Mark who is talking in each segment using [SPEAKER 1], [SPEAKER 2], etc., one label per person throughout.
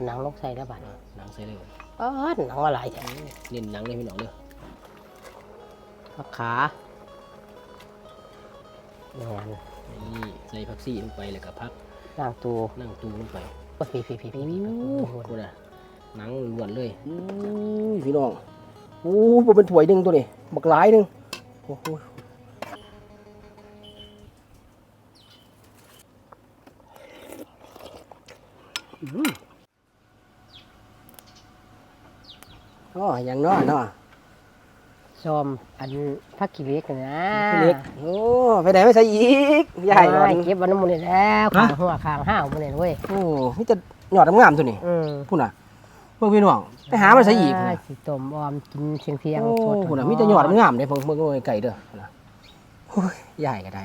[SPEAKER 1] เอาหนังลงใส่แล้วบาดนี้
[SPEAKER 2] หนังใส่เลย
[SPEAKER 1] เออหนังอะไรจ้ะ
[SPEAKER 2] เน้นหนังเลยพี่น้องเด้อ
[SPEAKER 1] ผักขาแม่น
[SPEAKER 2] นี่ใส่ผักซี่ลงไปแล้วก็พัก
[SPEAKER 1] นางตู
[SPEAKER 2] นั่งตูลงไป
[SPEAKER 1] โอ้ยพี่พี่พี่พี่พี่
[SPEAKER 2] กูนะหนังล้วนเลยอู้ยพี่น้องอู้บ่เป็นถ้วยหนึงตัวนี้บักหลายหนึงโอ้โหอื้อ อ๋ออย่างน้อเนาะ
[SPEAKER 1] ซอมอันผักขี้เหล็กน่ะนะ
[SPEAKER 2] พี่เล็กโอ้ไปไหนไม่ใส่อีกใหญ่ก่อน
[SPEAKER 1] ไม่เก็บวันนั้นมันนี่แล้ว
[SPEAKER 2] ฮะ
[SPEAKER 1] ขางหัวขางห้าวมันนี่เว้ย
[SPEAKER 2] โอ้นี่จะหยอดงามๆตัวนี้
[SPEAKER 1] อืม
[SPEAKER 2] พูดน่ะเพิ่งพี่น้องไปหามาใส่อีกพุ่นน่ะ
[SPEAKER 1] สิต้มออมกินเชียงเทียง
[SPEAKER 2] โอ้
[SPEAKER 1] สด
[SPEAKER 2] พุ่นน่ะมีแต่หยอดงามๆเด้เพิ่งเพิ่งโอ้ยไก่เด้อพุ่นน่ะโอ้ยใหญ่ก็ได้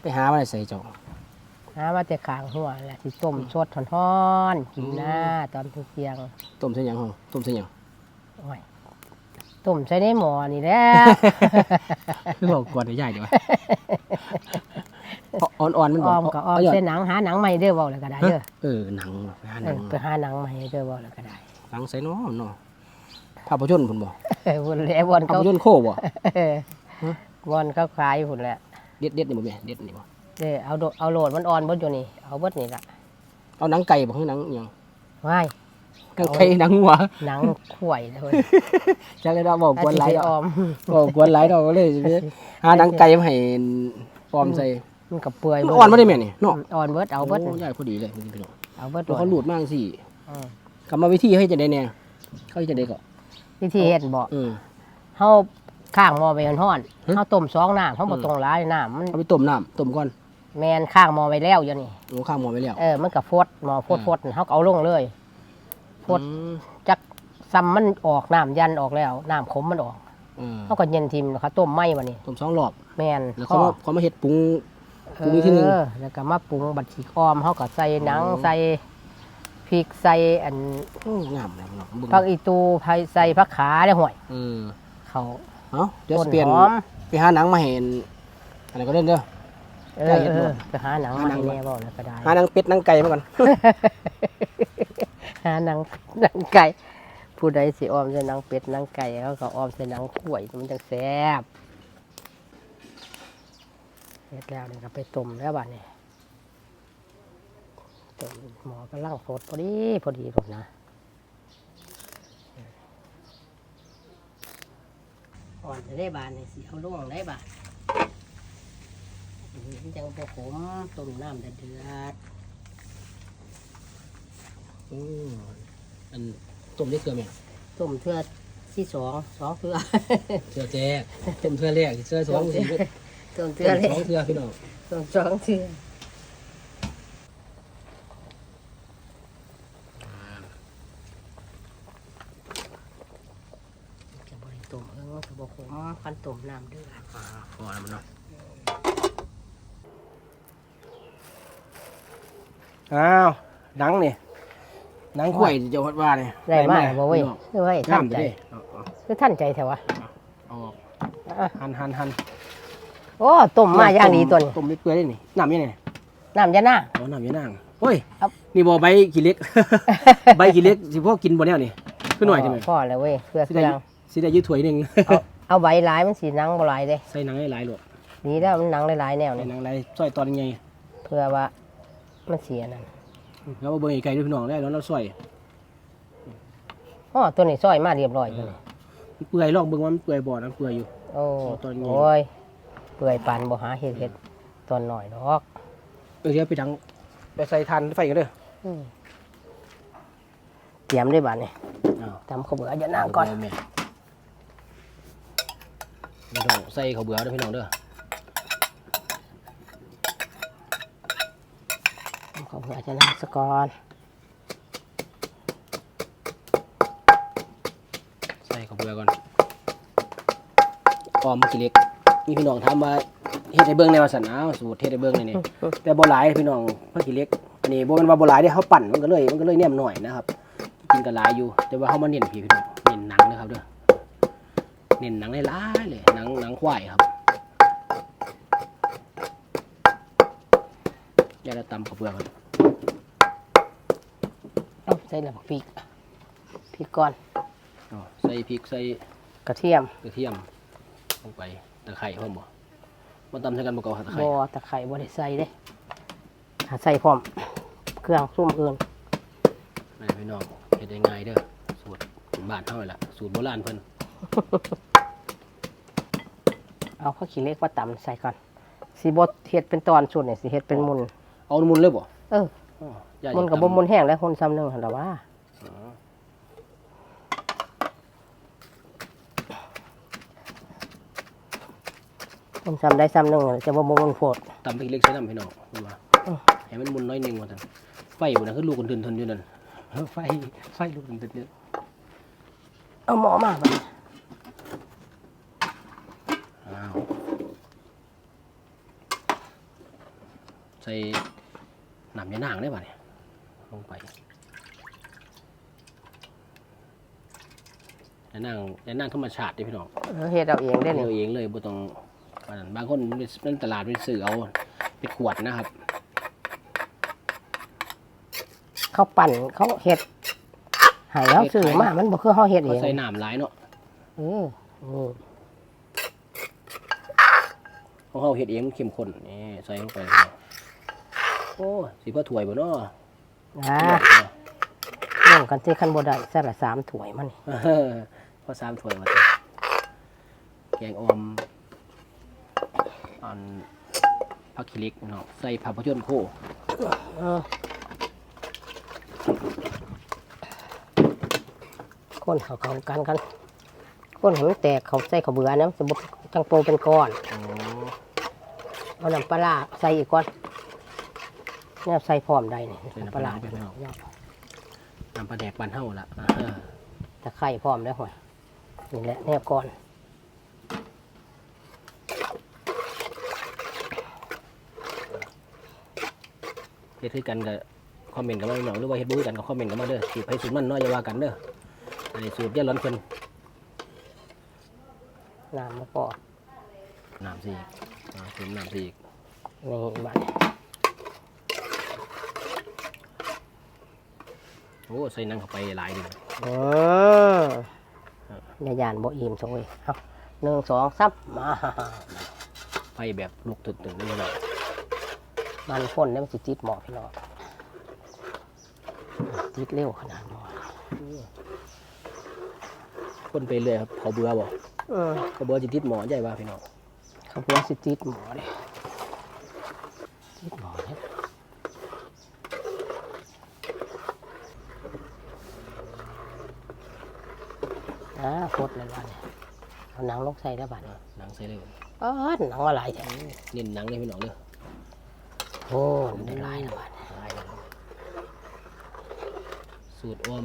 [SPEAKER 2] ไปหามาใส่จอก
[SPEAKER 1] หาว่าแต่ขางหัวแหละสิต้มสดท้อนๆกินหน้าตอนเที่ยง
[SPEAKER 2] ต้มใส่หยังห้องต้มใส่หยัง
[SPEAKER 1] โอ้ยต้มใส่ในหม้อนี่แหละ
[SPEAKER 2] คือบอกก่อนได้ใหญ่ดีวะอ่อนๆมัน
[SPEAKER 1] อ
[SPEAKER 2] บ่
[SPEAKER 1] อมก็ออม
[SPEAKER 2] เาหยด
[SPEAKER 1] ใส่หนังหาหนังใหม่เด้อเว้าแล้วก็ได้เด้อ
[SPEAKER 2] เออหนังไปหาห
[SPEAKER 1] เอ
[SPEAKER 2] นั
[SPEAKER 1] องไปหาหนังใหม่เด้อเว้าแล้วก็ได้
[SPEAKER 2] หนังใส่น้อมเนาะภาพยนตร์พุ่นบ่
[SPEAKER 1] เออวนแล้ววน
[SPEAKER 2] ภา
[SPEAKER 1] เขา
[SPEAKER 2] พยนตร์โคบ่
[SPEAKER 1] เออ
[SPEAKER 2] ฮะ
[SPEAKER 1] วนเขาขายพุ่นแหละ
[SPEAKER 2] เด็ดเด็ดนี่บ่แม่เด็ดนี่บ่
[SPEAKER 1] เด้อเอาโดเอาโหลดมันอ่อนเบิดอยู่นี่ เอาเบิดนี่ล่ะ
[SPEAKER 2] เอาหนังไก่บ่คือหนังหยัง
[SPEAKER 1] ว้าย
[SPEAKER 2] หนังไก่หนังหัว
[SPEAKER 1] หนังข่วยเลย
[SPEAKER 2] จังเลยดอกบอกกวนหลาย
[SPEAKER 1] สิ
[SPEAKER 2] ด
[SPEAKER 1] ไป
[SPEAKER 2] อก
[SPEAKER 1] ออม
[SPEAKER 2] บอกกวนหลายดอกก็เลยสิหาหนังไก่มาให้ปลอมใส่
[SPEAKER 1] มันก็เปื่อย
[SPEAKER 2] มันอ่อนบ่ได้แม่นี่เนาะ
[SPEAKER 1] อ่อนเบิดเอาเบิด
[SPEAKER 2] โใหญ่พอดีเลยพี่น้อง
[SPEAKER 1] เอาเบิด
[SPEAKER 2] ตัวเขาหลุดมากสิ
[SPEAKER 1] อืม
[SPEAKER 2] กลับมาวิธีให้จะได้แน่เขาจะได้ก็
[SPEAKER 1] วิธีเฮ็ดบ่
[SPEAKER 2] เออ
[SPEAKER 1] เฮาข้างหม้อไว้ร้อน
[SPEAKER 2] ฮะ
[SPEAKER 1] ๆเฮาต้มสองน้ำเฮาบ่
[SPEAKER 2] อืม
[SPEAKER 1] ต้องหลายน้ำมัน
[SPEAKER 2] เอาไปต้มน้ำต้มก่อน
[SPEAKER 1] แม่นข้างหม้อไว้แล้วอยู่นี่
[SPEAKER 2] เอาข้าวหมอไว้แล้ว
[SPEAKER 1] เออมันก็ฟดหม้อฟดฟดเฮาก็เอาลงเลย ฟด
[SPEAKER 2] อืม
[SPEAKER 1] จักซ้ำมันออกน้ำยันออกแล้วน้ำขมมันออก
[SPEAKER 2] เออ
[SPEAKER 1] เฮาก็เย็นทิมแล้วเขาต้มไหม้บัดนี้
[SPEAKER 2] ต้มสองรอบ
[SPEAKER 1] แม่น
[SPEAKER 2] แล้วเขามาเขามาเฮ็ดปรุง ปรุงอีกทีหนึ่ง
[SPEAKER 1] เออแล้วก็มาปรุงบัดฉีกออมเฮาก็ใส่หนัง
[SPEAKER 2] อ๋อ
[SPEAKER 1] ใส่พริกใส่อัน
[SPEAKER 2] โอ้งามเลยพี่น้องเบิ่ง
[SPEAKER 1] ผักอีตูไผใส่ผักขาได้ห่วย
[SPEAKER 2] เออ
[SPEAKER 1] เขา
[SPEAKER 2] เอ้าเดี๋ยว
[SPEAKER 1] ต้น
[SPEAKER 2] เปลี่ยน
[SPEAKER 1] หอม
[SPEAKER 2] ไปหาหนังมาเห็นอะไรก็เล่นเด้อ
[SPEAKER 1] เอ
[SPEAKER 2] ได้
[SPEAKER 1] อ
[SPEAKER 2] เฮ็ด
[SPEAKER 1] เอ
[SPEAKER 2] บ่
[SPEAKER 1] อไปหาหนัง
[SPEAKER 2] หา
[SPEAKER 1] มา
[SPEAKER 2] หนัง
[SPEAKER 1] ให้
[SPEAKER 2] มา
[SPEAKER 1] แน่บ่แล้วก็ได้
[SPEAKER 2] หาหนังเป็ดหนังไก่มาก่อน
[SPEAKER 1] หาหนังหนังไก่ผู้ใดสิออมใส่หนังเป็ดหนังไก่เขาก็ออมใส่หนังกล้วยมันจังแซ่บเสร็จแล้วนี่ก็ไปต้มแล้วบัดนี้ต้มหมอกำลังฟดพอดีพอดีหมดนะอ่อนจะได้บานนี่สิเอาลงได้บานมันจังบ่ขมต้มน้ำเดือด
[SPEAKER 2] อืมอันต้มได้เกลือไหม
[SPEAKER 1] ต้มเทือที่สองสองเทือ
[SPEAKER 2] เทือแจ๊กต้มเทือแรกเทือสองสี่
[SPEAKER 1] ต้มเทื
[SPEAKER 2] เทื
[SPEAKER 1] อ
[SPEAKER 2] อ
[SPEAKER 1] เลย
[SPEAKER 2] สองเทือพี่น้อง
[SPEAKER 1] ต้มสองเทือจะบริต้มเอิ้งจะบอกผมคันต้มน้ำเดือด
[SPEAKER 2] อ่าพอแล้วมันเนาะอ้าวหนังนี่ห นังข่วยจะวัดว่าเนี่ย
[SPEAKER 1] ได้มากบ่เว้ยคือว่าท่าน
[SPEAKER 2] น้ำ
[SPEAKER 1] ใจ
[SPEAKER 2] จะได้เอาเอา
[SPEAKER 1] คือท่านใจแถวะ
[SPEAKER 2] เอาออก
[SPEAKER 1] อะ
[SPEAKER 2] หั่นหั่นหั่น
[SPEAKER 1] โอ้ต้มมาอย่างดีตัวนี้
[SPEAKER 2] ต้มไม่เปื่อยได้นี่น้ำยังไง
[SPEAKER 1] น้ำยาหน้า
[SPEAKER 2] เอาน้ำยังนางโอ้ย
[SPEAKER 1] ครับ
[SPEAKER 2] นี่บ่ใบขี้เหล็ก ใบขี้เหล็กสิพ่อกินบ่แนวนี่คือหน่อยใช่ไหม
[SPEAKER 1] พ่อเลยเว้ยเพื่อ
[SPEAKER 2] สิ
[SPEAKER 1] เค
[SPEAKER 2] ได้
[SPEAKER 1] รื่อง
[SPEAKER 2] สิได้อยืดถ้วยหนึ่ง
[SPEAKER 1] เอาเอาใบหลายมันสีหนังบ่หลายเด้
[SPEAKER 2] ใส่หนังให้หลายโหลด
[SPEAKER 1] ดีแล้วมันหนังหลายๆแนว
[SPEAKER 2] ใส่
[SPEAKER 1] นี่
[SPEAKER 2] หนังหลายซอยตอนยังไง
[SPEAKER 1] เพื่อว่ามันเสียนั่น
[SPEAKER 2] แล้วเอาเบิ่งไก่ด้วยพี่น้องได้แล้วเราซอย
[SPEAKER 1] อ๋อตัวนี้ซอยมาเรียบร้อยตัวนี้
[SPEAKER 2] มันเปื่อยลองเบิ่งว่ามันเปื่อยบ่นะเปื่อยอยู่
[SPEAKER 1] โอ้
[SPEAKER 2] เอาตอนนี้
[SPEAKER 1] โอ้ยเปื่อยปานบ่หาเห็ดเห็ดตอนหน่อยดอก
[SPEAKER 2] เออเดี๋ยวไปดังไปใส่ทานไฟกันเด้อ
[SPEAKER 1] อืมเตรียมได้บ้านนี่
[SPEAKER 2] อ้าว
[SPEAKER 1] ทำข้าวเบื่ออย่านั่งก่อน
[SPEAKER 2] เาแม่พี่น้องใส่ข้าวเบื่อเด้อพี่น้องเด้อ
[SPEAKER 1] ทำข้าวเบื่อจะนั่งสะก่อน
[SPEAKER 2] ใส่ข้าวเบื่อก่อนออมกี่เล็ก มีพี่น้องถามว่าเฮ็ดให้เบิ่งในว่าซั่นอ้าวสูตรเฮ็ดให้เบิ่งในนี่แต่บ่หลายพี่น้องเพิ่นกี่เล็ก อันนี้บ่แม่นว่าบ่หลายเด้เฮาปั่นมันก็เลยมันก็เลยแนมหน่อยนะครับ กินก็หลายอยู่ แต่ว่าเฮามาเน้นพี่พี่น้องเน้นหนังนะครับเด้อเน้นหนังหลายๆเลยหนังหนังควายครับอย่าละตำกับเปลือกครับ
[SPEAKER 1] เอา ใส่แล้วบักพริกพริกก่อน
[SPEAKER 2] อ๋อใส่พริกใส่
[SPEAKER 1] กระเทียม
[SPEAKER 2] กระเทียมลงไปตะไคร้พร้อมบ่มาตำใส่กันบ่เก่าตะไคร้
[SPEAKER 1] บ่ตะไคร้บ่ได้ใส่เด้ถ้าใส่พร้อม เครื่องซุ่มอื่น
[SPEAKER 2] แม่พี่น้องเฮ็ดได้ง่ายเด้อสูตรบ้านเฮานี่ล่ะสูตรโบราณเพิ่น
[SPEAKER 1] เอาข้าวขี้เหล็กมาตำใส่ก่อนสิบ่เฮ็ดเป็นตอนสุดนี่สิเฮ็ดเป็นมุน
[SPEAKER 2] เอามุนเลยบ่
[SPEAKER 1] เออ
[SPEAKER 2] อ๋อ ย่า
[SPEAKER 1] มุนกับบ่มุนแห้งแล้วคนซ้ำหนึงหั่นล่ะว่า
[SPEAKER 2] อ๋อ
[SPEAKER 1] คนซ้ำได้ซ้ำหนึงจะบ่บ่มุนโพด
[SPEAKER 2] ตำพริกเล็กใส่น้ำพี่น้องเห็นบ่
[SPEAKER 1] อือ
[SPEAKER 2] ให้มันมุนน้อยหนึงว่าซั่นไฟบ่น่ะคือลูกกันทึนๆอยู่นั่นไฟไฟลูกกันทึนๆอยู่
[SPEAKER 1] เอาหมอมาบัดนี้
[SPEAKER 2] อ้าวใส่ น้ำยานางได้ป่ะเนี่ยลงไปยานางยานางธรรมชาติเด้พี่น้อง
[SPEAKER 1] เออเฮ็ดเอาเองได้
[SPEAKER 2] เรา
[SPEAKER 1] นี่
[SPEAKER 2] เองเลยบ่ต้องว่านั่นบางคนเป็นตลาดเป็นสื่อเอาเป็นขวดนะครับ
[SPEAKER 1] เขาปั่นเขาเฮ็ดให้เฮาซื้อมามันบ่คือเฮาเฮ็ดเอ
[SPEAKER 2] เขา
[SPEAKER 1] ง
[SPEAKER 2] ใส่น้ำหลายเนาะ
[SPEAKER 1] เออนี่
[SPEAKER 2] ของเขาเฮ็ดเองมันเข้มข้นนี่ใส่ลงไปพี่น้องโอ้สิพ่อถ้วยบ่เนาะ
[SPEAKER 1] อ่าเรื่องกันที่คันบ่ได้ใส่ละสามถ้วยมันนี่
[SPEAKER 2] เออพอสามถ้วยมาเถอะแกงออมอันผักขี้เหล็กเนาะใส่ผักพะยนต์โค
[SPEAKER 1] เออคนเขาเข้ากันกันคนให้มันแตกเขาใส่ข้าวเบื่อนะมันจะบ่จังโปเป็นก้อน
[SPEAKER 2] อ๋อ
[SPEAKER 1] เอาน้ำปลาร้าใส่อีกก่อน เนี่ยใส่พร้อมได้นี่
[SPEAKER 2] ใส่น้ำ
[SPEAKER 1] น้ำ
[SPEAKER 2] ป
[SPEAKER 1] ป
[SPEAKER 2] ลา
[SPEAKER 1] ลา
[SPEAKER 2] ร้า
[SPEAKER 1] ร้า
[SPEAKER 2] ไปพี่น้อง
[SPEAKER 1] เนี่ย
[SPEAKER 2] น้ำปลาแดกบานเฮาล่ะเออ
[SPEAKER 1] ตะไคร้พร้อมแล้วห่วยนี่แหละเนี่ยก่อน
[SPEAKER 2] เฮ็ดคือกันก็คอมเมนต์กันมาพี่น้องหรือว่าเฮ็ดบ่คือกันก็คอมเมนต์กันมาเด้อสูตรไผสูตรมันเนาะอย่าว่ากันเด้ออันนี้สูตรย่าร้อนเพิ่น
[SPEAKER 1] น้ำมะกอก
[SPEAKER 2] น้ำสิอีกอ่าเติมน้ำสิอีก
[SPEAKER 1] นี่บัดนี้
[SPEAKER 2] โอ้ใส่หนังเข้าไปหลายดีนะ
[SPEAKER 1] เอออย่ายานบ่อิ่มสงเว้ยเอาหนึ่งสองซับมา
[SPEAKER 2] ไฟแบบลุกตึกๆนี่เนาะ
[SPEAKER 1] มันพ่นเนี่ยมันสิติดหมอพี่น้องติดเร็วขนาดหมอ
[SPEAKER 2] คนไปเรื่อยครับเขาเบื่อบ่
[SPEAKER 1] เออ
[SPEAKER 2] เขาเบื่อสิติดหมอใหญ่ว่าพี่น้อง
[SPEAKER 1] เขาพูดว่าสิติดหมอเลยติดหมอเลย อ่าโคตรเลยวันนี้เอาหนังลงใส่แล้วบัดนี้
[SPEAKER 2] หนังใส่เลย
[SPEAKER 1] เออหนังอะไรแท้
[SPEAKER 2] เน้นหนังเลยพี่น้องเด้อ
[SPEAKER 1] โอ้ได้หลายแล้วบัดนี้
[SPEAKER 2] หลายแล้วสูตรออม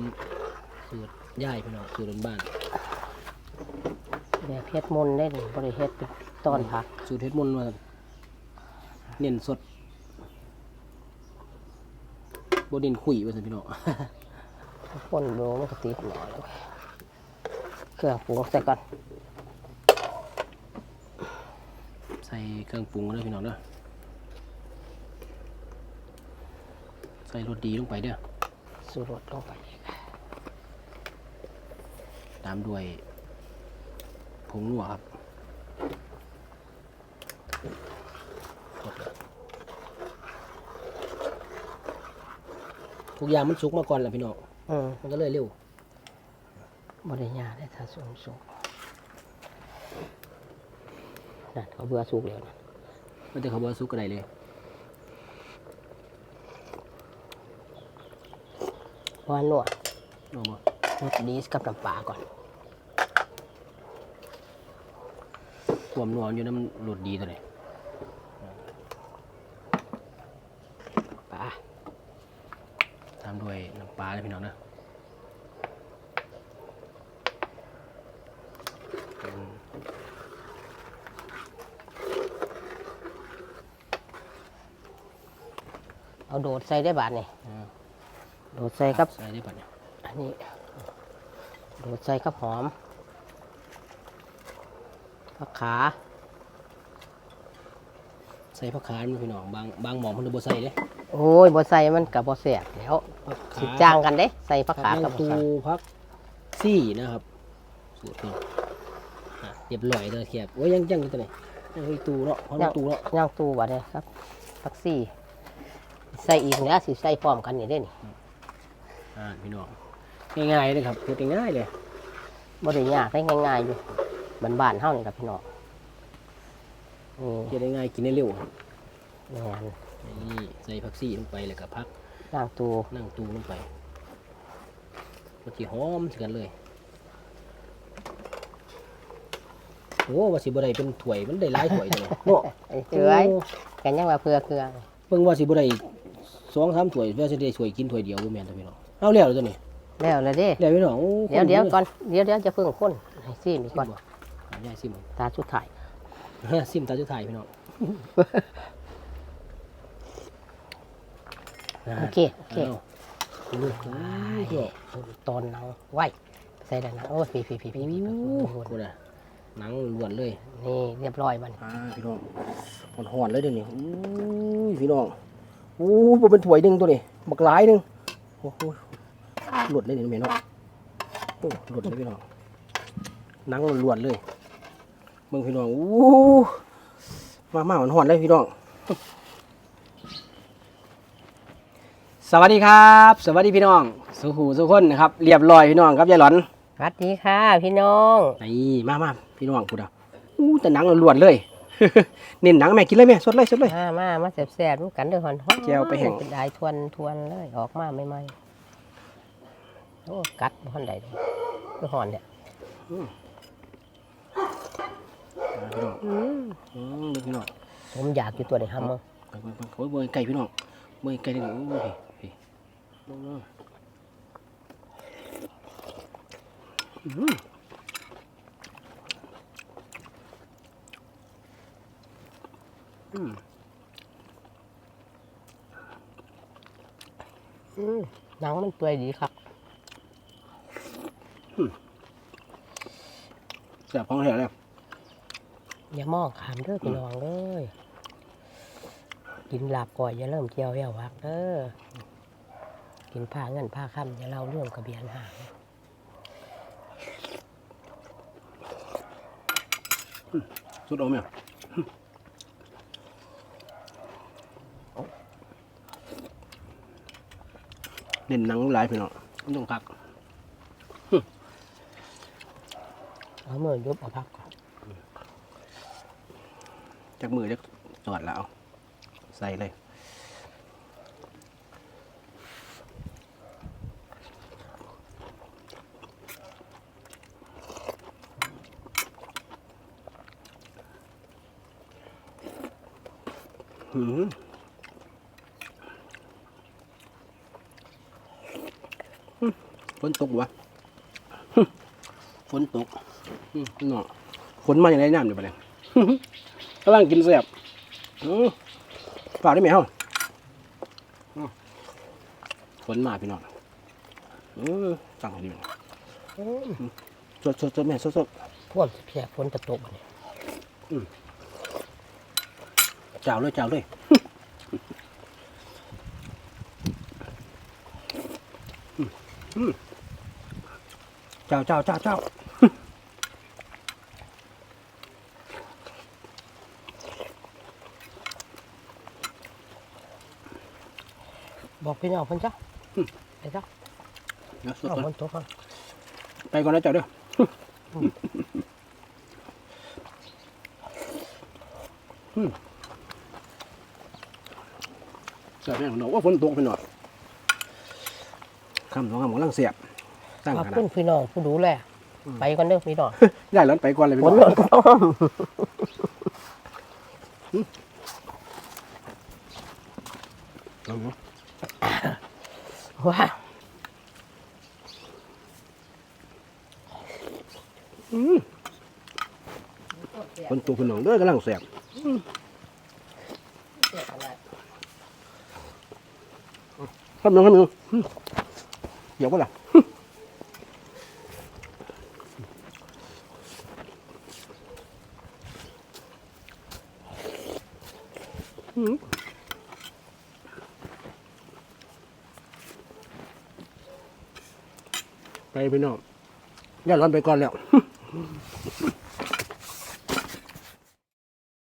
[SPEAKER 2] สูตรย่ายพี่น้องสูตรบ้าน
[SPEAKER 1] แบบเฮ็ดมนต์ได้นี่บริเฮ็ดเป็นตอนผัก
[SPEAKER 2] สูตรเฮ็ดมนต์ว่าเน้นสดบ่เน้นขุยว่าซั่นพี่น้อง
[SPEAKER 1] คนโบมันก็ติดหมอแล้ว เครื่องปรุงใส่ก่อน
[SPEAKER 2] ใส่เครื่องปรุงเด้อพี่น้องเด้อใส่รสดีลงไปเด้อ
[SPEAKER 1] สูรสลงไปอีก
[SPEAKER 2] ตามด้วยผงนัวครับทุกอย่างมันสุกมาก่อนแหละพี่น้อง
[SPEAKER 1] อืม
[SPEAKER 2] มันก็เลยเร็ว
[SPEAKER 1] บริยาได้ถ้าสูงสุกนั่นเขาเบื่อสุกแล้วนะ
[SPEAKER 2] มันจะเขาบอกว่าสุกกระไดเลย
[SPEAKER 1] เพราะว่าหนวด
[SPEAKER 2] เอาบ่
[SPEAKER 1] รสดีกับน้ำปลาก่อน
[SPEAKER 2] ความนัวมันอยู่น้ำรสดีตัวนี้
[SPEAKER 1] ปลา
[SPEAKER 2] ตามด้วยน้ำปลาเลยพี่น้องนะอืม
[SPEAKER 1] เอาโดดใส่ได้บาทนี่
[SPEAKER 2] อ่า
[SPEAKER 1] โดดใส่กับ
[SPEAKER 2] ใส่ได้ปะเนี่ย
[SPEAKER 1] อันนี้ โดดใส่กับหอมผักขา
[SPEAKER 2] ใส่ผักขามันพี่น้องบางบางหมองมันบ่ใส่เด้
[SPEAKER 1] เอโอ้ยบ่ใส่มันก็บ่แซ่บแล้วสิจ้างกันเด้ ใส่ผัก
[SPEAKER 2] ผั
[SPEAKER 1] ขาก
[SPEAKER 2] แม
[SPEAKER 1] กับ
[SPEAKER 2] ง
[SPEAKER 1] ผัก
[SPEAKER 2] ตู
[SPEAKER 1] ขา
[SPEAKER 2] พักซี่นะครับสูตรนี้อะ เรียบร้อยเลยเทียบโอ้ยยังยังอยู่ตัวไหนยังอยู่ตูเนาะเพราะมันตูเนาะ
[SPEAKER 1] ย่างตู้บ่ได้ครับผักซี่ใส่อีกแล้วสิใส่พร้อมกันนี่เด้นี่
[SPEAKER 2] อ่าพี่น้องง่ายๆเลยครับเฮ็ดง่ายๆเลย
[SPEAKER 1] บ่ได้ยากได้ง่ายๆอยู่บ้านๆเฮานี่ครับพี่น้องนี่
[SPEAKER 2] เฮ็ดได้ง่ายกินได้เร็ว
[SPEAKER 1] แม่น
[SPEAKER 2] นี่ใส่ผักซี่ลงไปแล้วก็พัก
[SPEAKER 1] ย่างตู้
[SPEAKER 2] นั่งตูลงไปมันสิหอมสิกันเลย โอ้ว่าสิบ่ได้เป็นถ้วยมันได้หลายถ้วยจังเลยเนาะ
[SPEAKER 1] ไอ้เอ้ยกันยังว่าเพื่อเครื่อง
[SPEAKER 2] เพิ่งว่าสิบ่ได้สองสามถ้วยว่าสิได้ถ้วยกินถ้วยเดียวบ่แม่นตัวพี่น้องเอาแล้วตัวนี้
[SPEAKER 1] แล้วละเด้
[SPEAKER 2] แล้วพี่น้องโอ้
[SPEAKER 1] เดี๋ยวเดี๋ยวก่อนเดี๋ยวเดี๋ยวจะเพิ่งคนให้ซีมอีก
[SPEAKER 2] ก่
[SPEAKER 1] ก่
[SPEAKER 2] อ
[SPEAKER 1] อนน
[SPEAKER 2] เอายายซิม
[SPEAKER 1] ตาสุดท้าย
[SPEAKER 2] ซิมตาสุดท้ายพี่น้อง
[SPEAKER 1] โอเคโอเค
[SPEAKER 2] เอาลูกโอ้ย
[SPEAKER 1] ตอนหนังไหวใส่แล้วนะโอ้ยพี่พี่พี่พี่พี่
[SPEAKER 2] กูน่ะ หนังล้วนเลย
[SPEAKER 1] นี่เรียบร้อยมัน
[SPEAKER 2] อ่าพี่น้องมันหอนเลยเดี๋ยวนี้อู้ยพี่น้องอู้ยบ่เป็นถ้วยหนึงตัวนี้บักหลายหนึงโอ้โหหลุดเลยนี่แม่เนาะโอ้หลุดเลยพี่น้องหนังล้วนๆเลยเบิ่งพี่น้องอู้มามามันหอนเลยพี่น้องสวัสดีครับ สวัสดีพี่น้อง สุหูสุคนนะครับเรียบร้อยพี่น้องครับยายหลอน
[SPEAKER 1] สวัสดีค่ะพี่น้อง
[SPEAKER 2] นี่มามา พี่น้องพูดเอาอู้แต่หนังล้วนๆเลย เน้นหนังแม่กินเลยแม่สดเลยสดเลย
[SPEAKER 1] มามามาแซ่บๆด้วยกันเด้อหอนหอน
[SPEAKER 2] แก้วไปแห้ง
[SPEAKER 1] เป็นได้ทวนทวนเลย ออกมาใหม่ๆโอ้กัดบ่ทันใดเลยคือหอนเนี่ย
[SPEAKER 2] พี่น้อง
[SPEAKER 1] อืม
[SPEAKER 2] อืมพี่น้อง
[SPEAKER 1] ผมอยากอยู่ตัวนี้ฮัมมั้ง
[SPEAKER 2] ไปไปไปโอ้ยเมื่อยไก่พี่น้องเมื่อยไก่นี่โอ้ยพี่ลงมาอืมอื ม
[SPEAKER 1] อืมหนังมันเปื่อยดีครับ
[SPEAKER 2] แซ่บของแท้เลย
[SPEAKER 1] อย่ามองขามเด้อพี่น้องเอ้ยกินลาบก่อยอย่าเริ่มเจียวแย่วักเด้อกินผ้าเงินผ้าค่ำอย่าเล่าเรื่องกระเบียนหาง
[SPEAKER 2] สุดเอาไหม เน้นหนังหลายพี่น้องไม่ต้องพัก
[SPEAKER 1] เอามือยุบเอาพักก่อน
[SPEAKER 2] จากมือจะจอดแล้วใส่เลยหืมอื ฝนตกวะหึฝนตกอืมเนาะฝนมาอย่างไรน้ำอยู่ปะเนี่ยกำลังกินเสียบอืมเปล่าได้ไหมเฮาอืมฝนมาพี่น้องอืมสั่งดีมั้ย
[SPEAKER 1] อืม
[SPEAKER 2] สดสดสดแม่สดสด
[SPEAKER 1] ท่วมเพียฝนจะตกบัดนี้
[SPEAKER 2] เจ้าเลยเจ้าเลย อืมอืม เจ้าเจ้าเจ้าเจ้า
[SPEAKER 1] บอกพี่น้องเพิ่นจ้ะไปจ้ะ
[SPEAKER 2] เดี๋ยวสด
[SPEAKER 1] เอา
[SPEAKER 2] ก่อน
[SPEAKER 1] ฝนตกก่อน
[SPEAKER 2] ไปก่อนนะเจ้าเด้ออืมเสียบแม่ของเราว่าฝนตกไปหน่อย คำสองคำของลังเสียบตั้ง
[SPEAKER 1] ขอบ
[SPEAKER 2] ขนา
[SPEAKER 1] คุ
[SPEAKER 2] ด
[SPEAKER 1] ณพี่น้องผู้ดูแลไปก่อนเด้อพี่น้อง
[SPEAKER 2] ได้แล้วไปก่อนเลย
[SPEAKER 1] ฝ
[SPEAKER 2] พี่
[SPEAKER 1] น
[SPEAKER 2] น้อง
[SPEAKER 1] ตกต้อง
[SPEAKER 2] เอาเนาะ
[SPEAKER 1] ว้า
[SPEAKER 2] ฝนตกพี่น้องเด้อกำลังเสียบครับน้องครับน้องอืม เดี๋ยวว่ล่ะไป
[SPEAKER 3] ไปนอกอย่าร้อนไปก่อนแล้ว